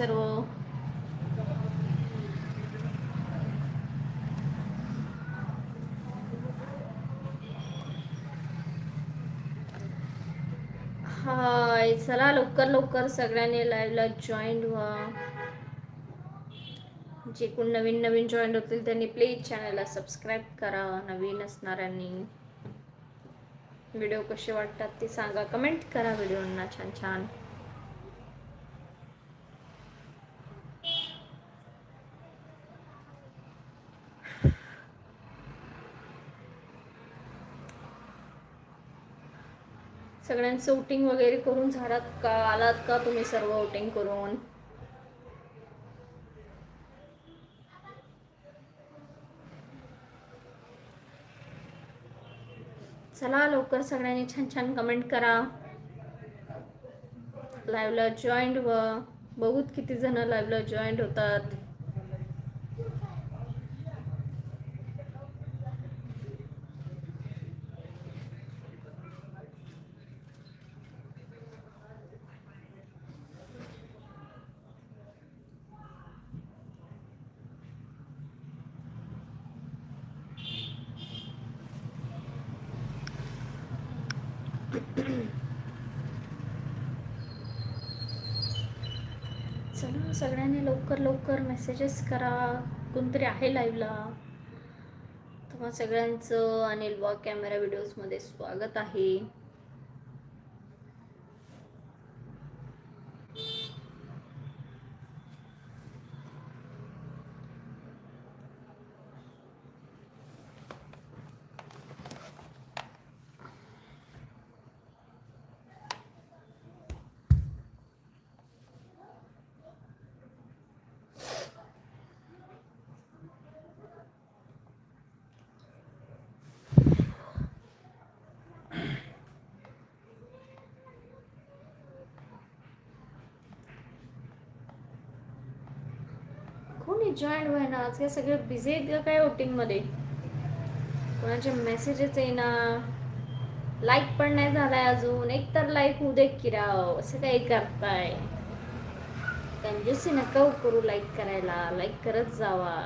सर्व. हाय चला लवकर लवकर सगळ्यांनी लाईव्हला जॉईन व्हा. जे कोण नवीन नवीन जॉईन होतील त्यांनी प्लीज चॅनलला सबस्क्राईब करा नवीन असणाऱ्यांनी. व्हिडिओ कसे वाटतात ते सांगा. कमेंट करा व्हिडिओंना छान छान. सगळ्यांचं उटिंग वगैरे करून झालात का? आलात का तुम्ही सर्व वोटिंग करून? चला लवकर सगळ्यांनी छान छान कमेंट करा. लाईव्हला जॉईंट व्हा. बघूत किती जण लाईव्हला जॉईंट होतात. चला सगळ्यांनी लवकर लवकर मेसेजेस करा. कोणतरी आहे लाईव्हला तुम्हा सगळ्यांचं अनिल वॉक कॅमेरा व्हिडिओजमध्ये स्वागत आहे. कोणी जॉईन व्हायना आज काय सगळे बिझी आहेत का काय वोटिंगमध्ये कोणाचे मेसेजेस येईना. लाईक पण नाही झालाय अजून. एक तर लाईक होऊ दे असं काही करताय. कंजूसी नका करू लाईक करायला. लाईक करत जावा.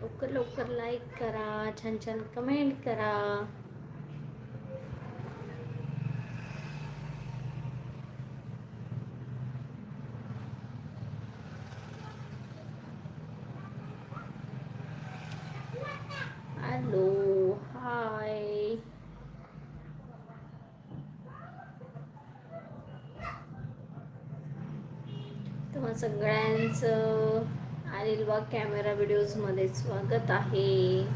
लवकर लवकर लाईक करा. छान छान कमेंट करा हॅलो हाय तुम्हा सगळ्यांचं अनिल बाग कॅमेरा व्हिडिओजमध्ये स्वागत आहे.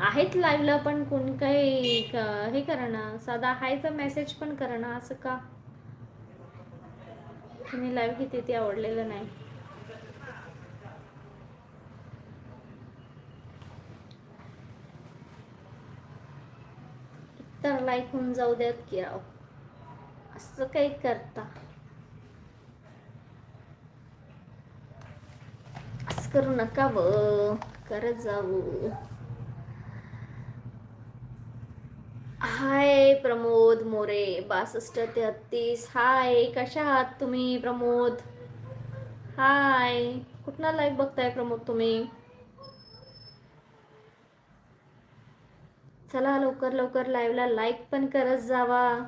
आहेत लाईव्हला पण कोण काही हे करणं साधा हायचा मेसेज पण करणं असं का? तुम्ही लाईव्ह घेते ते आवडलेलं नाही. तर लाईक होऊन जाऊ द्यात की राव. असं काही करता. करू नका व. करत जाऊ. हाय प्रमोद मोरे बासष्ट तेहतीस हाय कशा आहात तुम्ही प्रमोद? हाय. कुठला लाईव्ह बघताय प्रमोद तुम्ही? चला लवकर लवकर लाईव्हला लाईक पण करत जावा.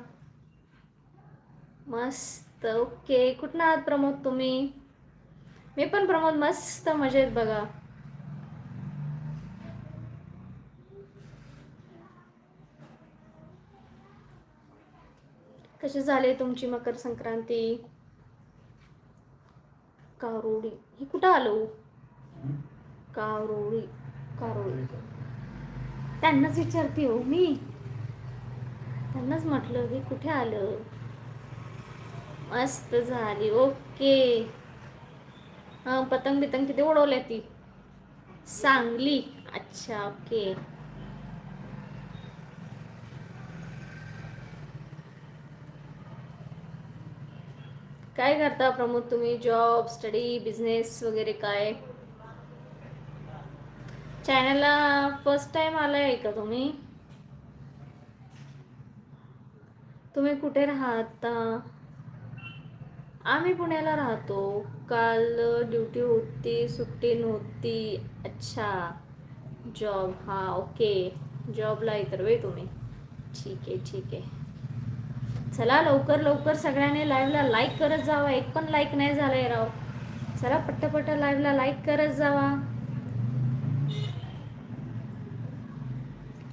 मस्त. ओके कुठनं आहात प्रमोद तुम्ही? मी पण प्रमोद मस्त मजेत बघा. कशी झाली तुमची मकर संक्रांती? कारोडी. ही कुठं आलो? कारोडी. कारोडी. त्यांनाच विचारते हो मी. त्यांनाच म्हटलं हे कुठे आलं? मस्त झाली. ओके. हां पतंग बितंग किती उडवल्या ती. सांगली. अच्छा ओके. काय करता प्रमोद तुम्ही? जॉब स्टडी बिझनेस वगैरे काय? चॅनलला फर्स्ट टाइम आलाय आहे का तुम्ही? तुम्ही कुठे राहता? आम्ही पुण्याला राहतो. काल ड्युटी होती सुट्टी नव्हती. अच्छा जॉब हां ओके. जॉबला इतर वे तुम्ही. ठीक आहे ठीक आहे. चला लवकर लवकर सगळ्यांनी लाईव्हला लाईक करत जावा. एक पण लाईक नाही झालंय राव. चला पट्टपट्ट लाईव्हला लाईक करत जावा.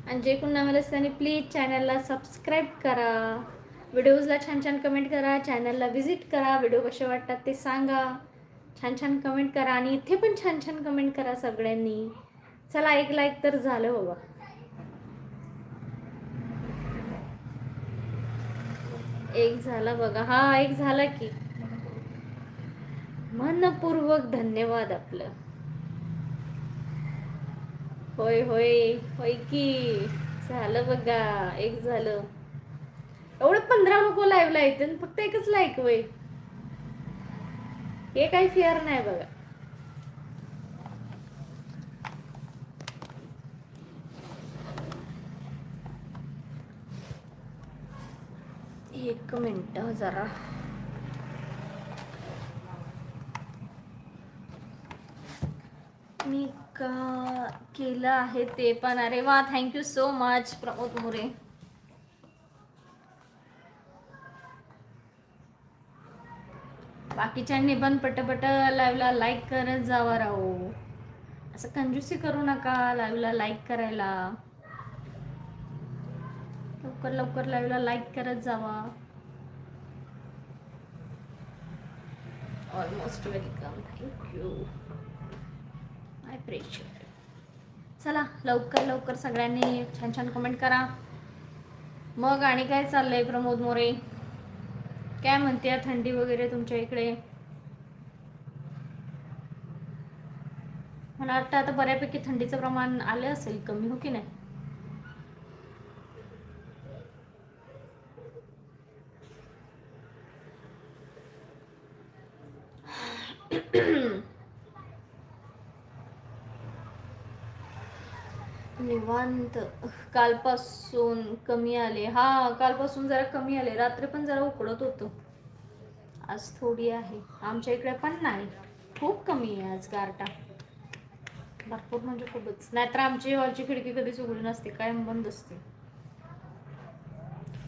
आणि जे कोण नवीन असते प्लीज चॅनलला सबस्क्राईब करा. व्हिडिओजला छान छान कमेंट करा. चॅनलला व्हिजिट करा. व्हिडिओ कसे वाटतात ते सांगा. छान छान कमेंट करा आणि इथे पण छान छान कमेंट करा सगळ्यांनी. चला एक लाईक तर झालं बाबा. एक झाला बघा. हा एक झाला की. मनपूर्वक धन्यवाद आपलं. होय होय होय की. झालं बघा एक झालं. एवढं पंधरा लोक लाईव्हला येते आणि फक्त एकच लाईक होय. हे काही फेअर नाही बघा. एक मिनिट जरा. मी का केलं आहे ते पण? अरे वा thank you so much Pramod More. बाकीच्यांनी पण पटपट लाईव्हला लाईक करत जावा राहो असं कंजूसी करू नका लाईव्हला लाईक करायला. लवकर लवकर लाईव्हला लाईक करत जावा. Almost welcome thank you my pleasure चला लवकर लवकर सगळ्यांनी छान छान कमेंट करा. मग आणि काय चाललंय प्रमोद मोरे? काय म्हणते थंडी वगैरे तुमच्या इकडे? मला वाटतं आता बऱ्यापैकी थंडीचं प्रमाण आलं असेल कमी हो की नाही? शांत. कालपासून कमी आले. हा कालपासून जरा कमी आले. रात्री पण जरा उकडत होतं. आज थोडी आहे. आमच्या इकडे पण नाही. खूप कमी आहे आज गारटा भरपूर म्हणजे खूपच. नाहीतर आमची हॉलची खिडकी कधीच उघडी नसते. कायम बंद असते.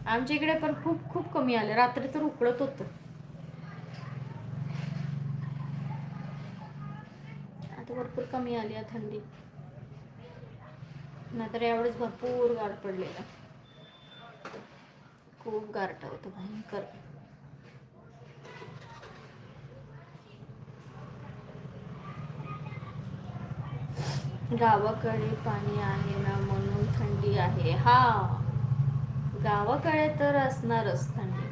आमच्या इकडे पण खूप खूप कमी आले. रात्री तर उकडत होतं. आता भरपूर कमी आली आहे थंडी. नाहीतर यावेळेस भरपूर गार पडलेला. खूप गारटा होतं भयंकर. गावाकडे पाणी आहे ना म्हणून थंडी आहे. हा गावाकडे तर असणारच थंडी.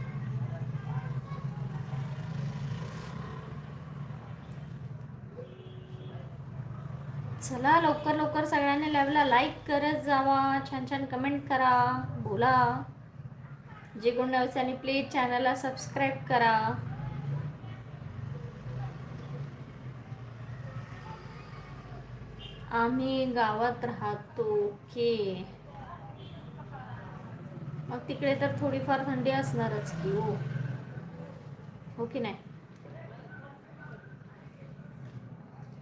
चला लवकर लवकर सगळ्यांनी लाईव्हला लाईक करत जावा. छान छान कमेंट करा. बोला. जे कोण नवसाने प्लीज चॅनलला सबस्क्राईब करा. आम्ही गावात राहतो. के मग तिकडे तर थोडीफार थंडी असणारच की हो. हो की नाही?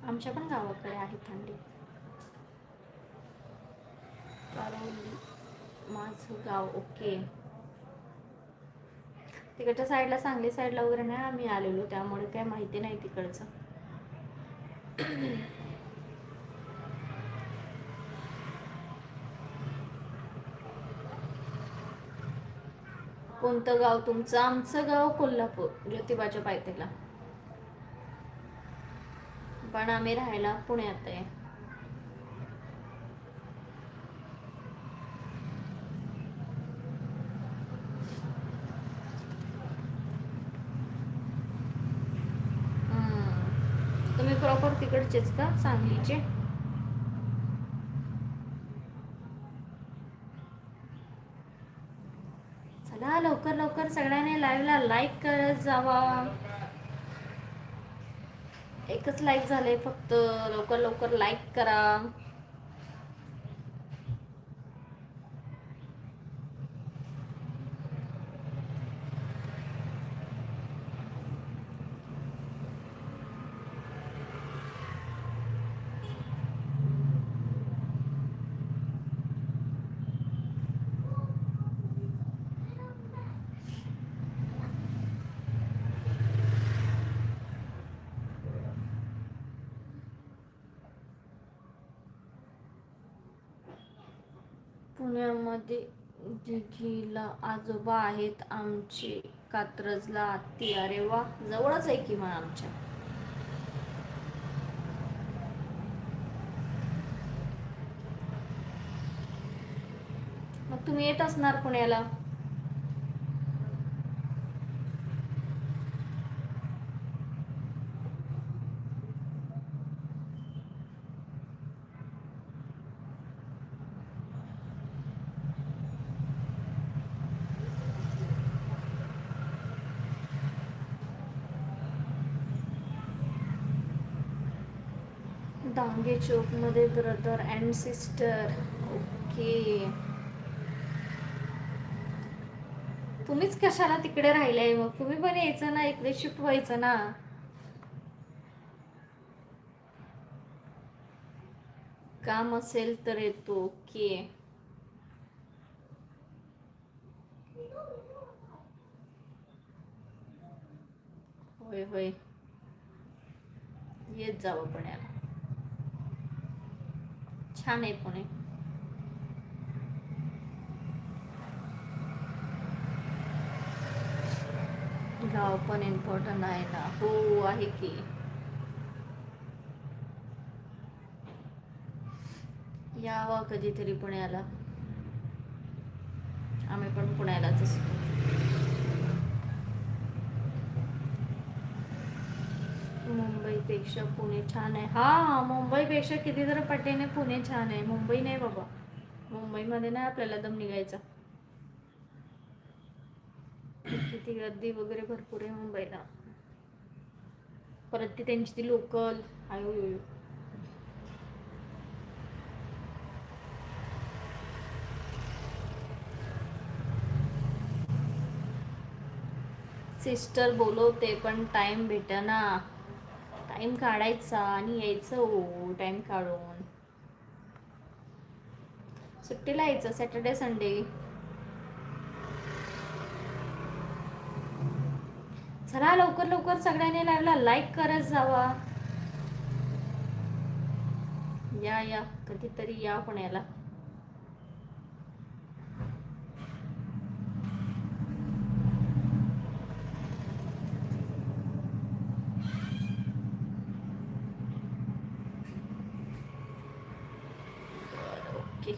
आमच्या पण गावाकडे आहे थंडी. कारण माझं गाव ओके. तिकडच्या साईडला सांगली साईडला वगैरे नाही आम्ही आलेलो त्यामुळे काय माहिती नाही तिकडचं. कोणतं गाव तुमचं? आमचं गाव कोल्हापूर ज्योतिबाच्या पायथ्याला. पण आम्ही राहायला पुण्यात आहे. तुम्ही प्रॉपर तिकडचेच का सांगलीचे? चला लवकर लवकर सगळ्यांनी लाईव्हला लाईक करत जावा. एकच लाईक झाले फक्त. लवकर लवकर लाईक करा. पुण्यामध्ये दिघीला आजोबा आहेत आमचे कात्रजला आत्ती. अरे वा जवळच आहे किमान आमच्या. मग तुम्ही येत असणार पुण्याला? डांगे चौकमध्ये ब्रदर अँड सिस्टर ओके तुम्हीच कशाला तिकडे राहिलाय मग? तुम्ही पण यायचं ना इकडे शिफ्ट व्हायचं ना. काम असेल तर येतो ओके होय होय. येत जावं याला. छान आहे पुणे. गाव पण इम्पॉर्टंट आहे ना. हो आहे की. यावं कधीतरी पुण्याला. आम्ही पण पुण्यालाच असतो. मुंबईपेक्षा पुणे छान आहे. हा मुंबईपेक्षा किती जर पटीने पुणे छान आहे. मुंबई नाही बाबा. मुंबईमध्ये नाही आपल्याला दम निघायचा. किती गर्दी वगैरे भरपूर आहे मुंबईला. परत ती त्यांची ती लोकल आयो यो सिस्टर बोलवते पण टाइम भेटेना. टाईम काढायचा आणि यायचं हो टाईम काढून. सुट्टीला यायचं सॅटर्डे संडे. चला लवकर लवकर सगळ्यांनी लाईव्हला लाईक करत जावा. या या कधीतरी या पुण्याला ओके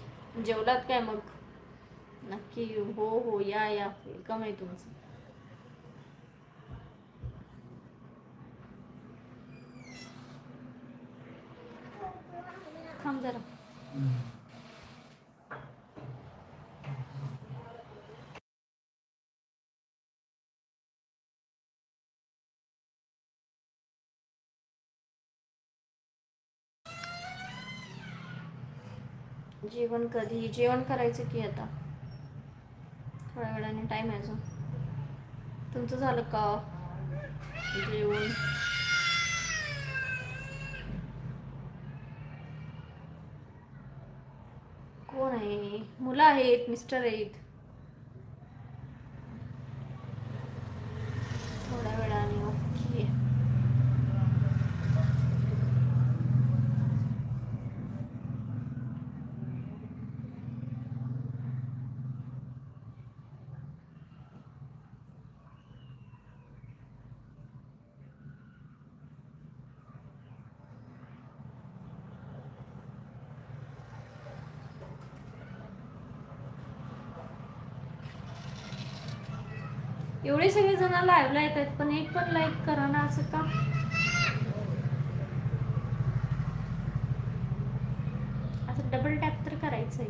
जेवलात काय मग? नक्की हो हो या या. वेलकम आहे तुमचं थांब जरा जेवण कधी? जेवण करायचं की आता? थोड्या वेळाने टाइम आहे अजून. तुमचं झालं का? जेवण? कोण आहे? मुलं आहेत मिस्टर आहेत थोड्या वेळाने ओके एवढे सगळे जण लाईव्हला येत आहेत पण एक पण लाईक करा ना असं का? असं डबल टॅप तर करायचंय.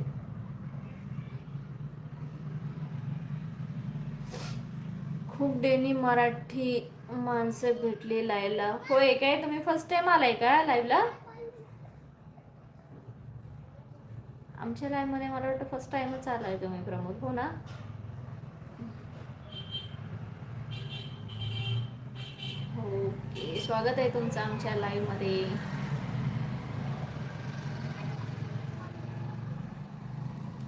खूप डेनी मराठी माणसं भेटली लायला होय काय तुम्ही फर्स्ट टाइम आलाय का लाईव्हला आमच्या लाईव्हमध्ये मला वाटतं फर्स्ट टाइमच आलाय तुम्ही प्रमोद हो ना ओके स्वागत आहे तुमचं आमच्या लाईव्हमध्ये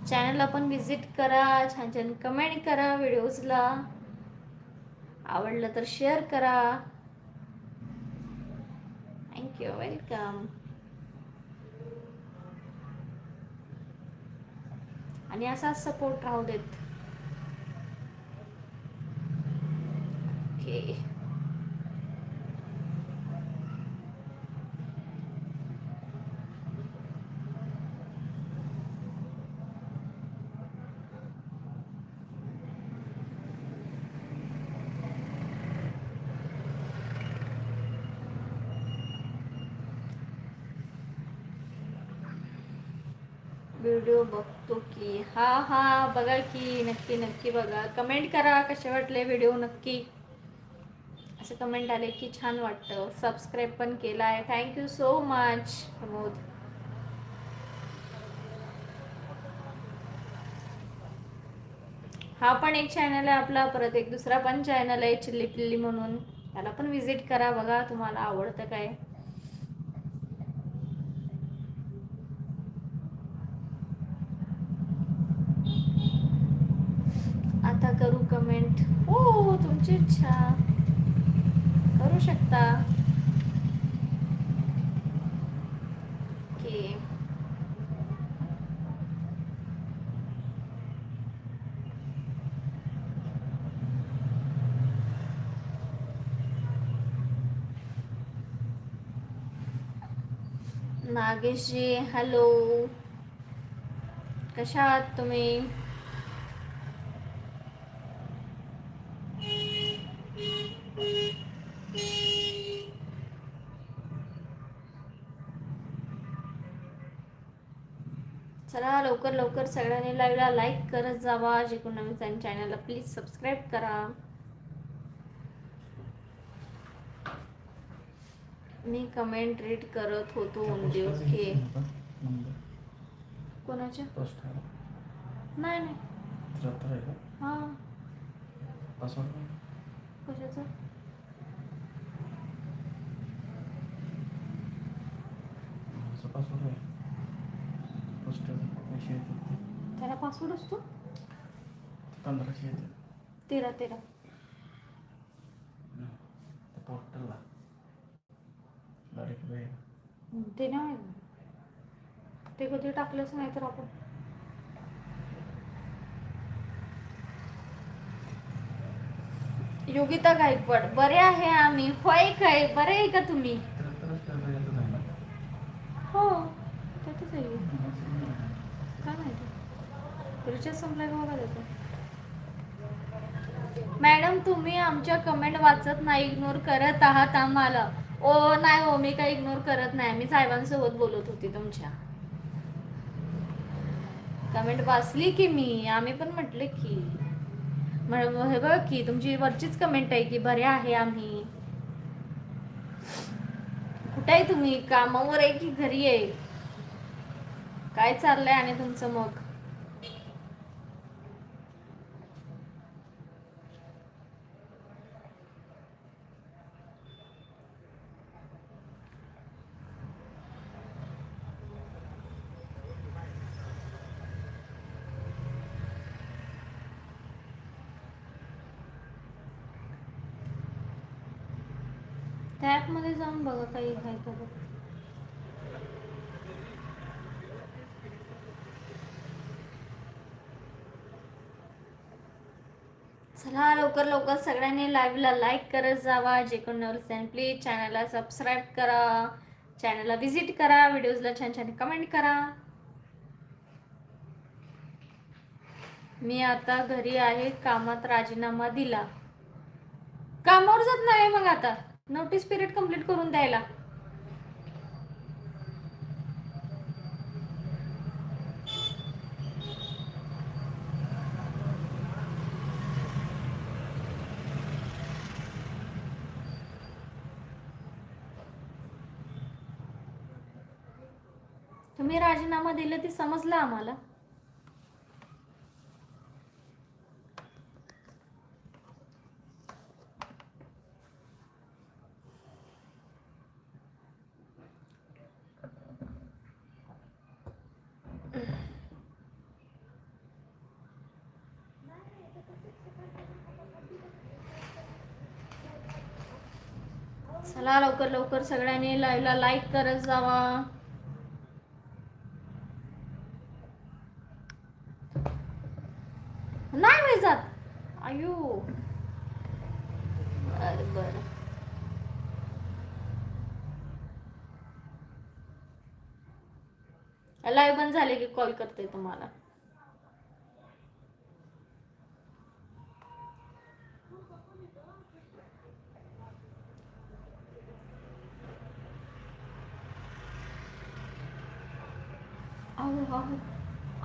चॅनलला पण व्हिजिट करा छान छान कमेंट करा व्हिडिओजला आवडलं तर शेअर करा. थँक्यू वेलकम आणि असाच सपोर्ट राहू देत. ओके व्हिडिओ बघतो की हा हा बघा की नक्की नक्की बघा. कमेंट करा कसे वाटले व्हिडिओ नक्की. असं कमेंट आले की छान वाटतं. सबस्क्राईब पण केला आहे थँक्यू सो मच प्रमोद. हा पण एक चॅनल आहे आपला. परत एक दुसरा पण चॅनल आहे चिल्ली पिल्ली म्हणून. त्याला पण व्हिजिट करा बघा. तुम्हाला आवडतं काय आता करू हो तुमची इच्छा. करू शकता. ओके. नागेशजी हॅलो कशा आहात तुम्ही? चला लवकर लवकर सगळ्यांनी लाईव्हला लाईक करत जावा. जे कोण नवीन चॅनलला प्लीज सबस्क्राईब करा. मी कमेंट रीड करत होतो ओनली ओके कोणाच्या? नाही नाही. हां? कशाचं? माझा पासवर्ड आहे. एकशे येते त्याला पासवर्ड असतो? पंधराशे येते तेरा तेरा. पोर्टलला. डायरेक्ट वेळ ते नाही. ते कधी टाकलंच नाही तर आपण. योगिता गायकवाड बरे आहे आम्ही. होय काय? बरे आहे का तुम्ही? त्र्याहत्तरच त्याला येतच आहे ना? हो त्यातच आहे. रिचार्ज संपला का बघा त्याचा मॅडम तुम्ही आमच्या कमेंट वाचत नाही इग्नोर करत आहात आम्हाला. ओ नाही हो मी काही इग्नोर करत नाही. मी साहेबांसोबत बोलत होती तुमच्या. कमेंट वाचली की मी? आम्ही पण म्हटले की. हे बघ की तुमची वरचीच कमेंट आहे की बरे आहे आम्ही. कुठे आहे तुम्ही? कामावर आहे की घरी आहे? काय चाललंय आणि तुमचं मग? त्या ॲपमध्ये जाऊन बघा काही आहे बघ. चला लवकर लवकर सगळ्यांनी लाईव्हला लाईक करत जावा. जे कोण नवरसेन प्लीज चॅनलला सबस्क्राईब करा. चॅनलला व्हिजिट करा. व्हिडिओजला छान छान कमेंट करा. मी आता घरी आहे. कामात राजीनामा दिला. कामावर जात नाही मग आता. नोटीस पिरियड कंप्लीट करून द्यायला. तुम्ही राजीनामा दिलं ते समजलं आम्हाला. चला लवकर लवकर सगळ्यांनी लाईव्हला लाईक करत जावा. नाही मी जात. आयु. बर बर. लाईव्ह बंद झाले की कॉल करते तुम्हाला. आहो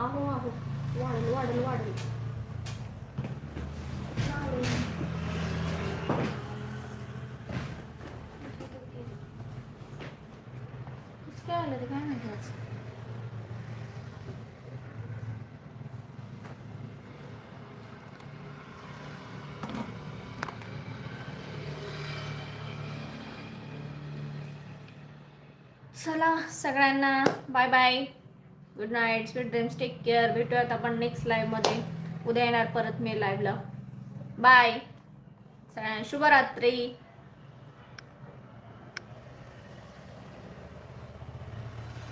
आहो आहो. वाढेल वाढेल वाढेल. काय आलं ते काय माहिती आज? चला सगळ्यांना bye bye good night sweet dreams take care भेटूयात आपण नेक्स्ट लाईव्हमध्ये उद्या येणार परत मी लाईव्हला बाय शुभरात्री.